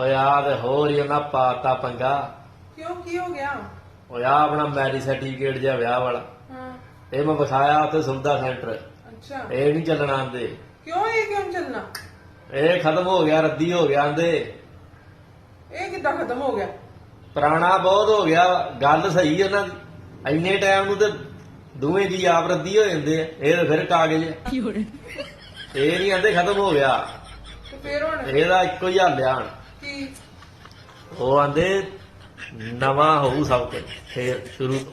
ਆ ਤੇ ਹੋਰ ਹੀ ਉਹਨਾਂ ਪਾਤਾ ਪੰਗਾ। ਕਿਉਂ ਕੀ ਹੋ ਗਿਆ? ਆ ਆਪਣਾ ਮੈਰਿਜ ਸਰਟੀਫਿਕੇਟ ਜਿਹਾ ਵਿਆਹ ਵਾਲਾ। ਹਾਂ। ਇਹ ਮੈਂ ਵਿਖਾਇਆ ਉੱਥੇ ਸੁਵਿਧਾ ਸੈਂਟਰ। ਅੱਛਾ। ਇਹ ਨਹੀਂ ਚੱਲਣਾ ਆਂਦੇ। ਕਿਉਂ ਇਹ ਕਿਉਂ ਨੀ ਚੱਲਣਾ? ਇਹ ਖਤਮ ਹੋ ਗਿਆ ਰੱਦੀ ਹੋ ਗਿਆ ਆਂਦੇ। ਇਹ ਕਿੱਦਾਂ ਖਤਮ ਹੋ ਗਿਆ? ਪੁਰਾਣਾ ਬਹੁਤ ਹੋ ਗਿਆ ਗੱਲ ਸਹੀ ਉਹਨਾਂ ਦੀ ਇੰਨੇ ਟਾਈਮ ਨੂੰ ਤੇ ਦੋਵੇਂ ਜੀ ਆਪ ਰੱਦੀ ਹੋ ਜਾਂਦੇ ਆ। ਇਹ ਤਾਂ ਫਿਰ ਕਾਗਜ਼ ਆ। ਇਹ ਨਹੀਂ ਆਂਦੇ ਖਤਮ ਹੋ ਗਿਆ। ਤੇ ਫੇਰ ਹੁਣ? ਇਹਦਾ ਇੱਕੋ ਹੀ ਹੱਲ ਆ ਹੁਣ। ਉਹ ਆਂਦੇ ਨਵਾਂ ਹੋਊ ਸਭ ਕੁਝ ਫੇਰ ਸ਼ੁਰੂ ਤੋਂ।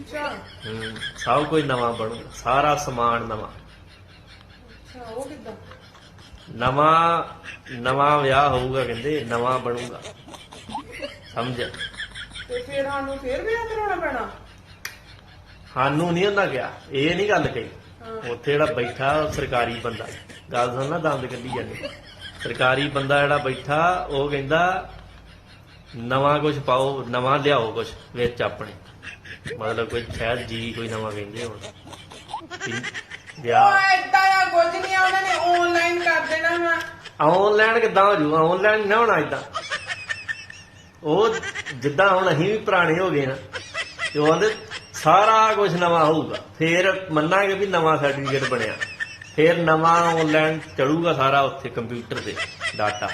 ਅੱਛਾ। ਹਮ, ਸਭ ਕੁਝ ਨਵਾਂ ਬਣੂਗਾ ਸਾਰਾ ਸਮਾਨ ਨਵਾਂ। ਅੱਛਾ ਉਹ ਕਿੱਦਾਂ? ਨਵਾਂ ਨਵਾਂ ਵਿਆਹ ਹੋਊਗਾ ਕਹਿੰਦੇ ਨਵਾਂ ਬਣੂਗਾ। ਸਮਝ? ਤੇ ਫੇਰ ਸਾਨੂੰ ਫੇਰ ਵਿਆਹ ਕਰਾਉਣਾ ਪੈਣਾ? ਸਾਨੂੰ ਨਹੀਂ ਉਹਨਾਂ ਕਿਹਾ ਇਹ ਨਹੀਂ ਗੱਲ ਕਹੀ। ਹਾਂ। ਉੱਥੇ ਜਿਹੜਾ ਬੈਠਾ ਉਹ ਸਰਕਾਰੀ ਬੰਦਾ ਗੱਲ ਸੁਣ ਨਾ ਦੰਦ ਕੱਢੀ ਜਾਂਦੇ। ਸਰਕਾਰੀ ਬੰਦਾ ਜਿਹੜਾ ਬੈਠਾ ਉਹ ਕਹਿੰਦਾ ਨਵਾਂ ਕੁਝ ਪਾਓ ਨਵਾਂ ਲਿਆਓ ਕੁਝ ਵਿੱਚ ਆਪਣੇ। ਮਤਲਬ ਕੋਈ ਸ਼ਾਇਦ ਜੀ ਕੋਈ ਨਵਾਂ ਕਹਿੰਦੇ ਹੁਣ। ਵਿਆਹ। ਉਹ ਦਾ ਕੁਝ ਨਹੀਂ ਆ ਉਹਨਾਂ ਨੇ ਆਨਲਾਈਨ ਕਰ ਦੇਣਾ ਵਾ। ਆਨਲਾਈਨ ਕਿੱਦਾਂ ਹੋ ਜੂ ਆਨਲਾਈਨ ਨਾ ਹੋਣਾ ਇਦਾਂ ਉਹ ਜਿੱਦਾਂ ਹੁਣ ਅਸੀਂ ਵੀ ਪੁਰਾਣੇ ਹੋ ਗਏ ਨਾ ਤੇ ਉਹ ਕਹਿੰਦੇ ਸਾਰਾ ਕੁਝ ਨਵਾਂ ਹੋਊਗਾ। ਫੇਰ ਮੰਨਾਂਗੇ ਵੀ ਨਵਾਂ ਸਰਟੀਫਿਕੇਟ ਬਣਿਆ। ਫੇਰ ਨਵਾਂ ਆਨਲਾਈਨ ਚੜੂਗਾ ਸਾਰਾ ਉੱਥੇ ਕੰਪਿਊਟਰ ਤੇ ਡਾਟਾ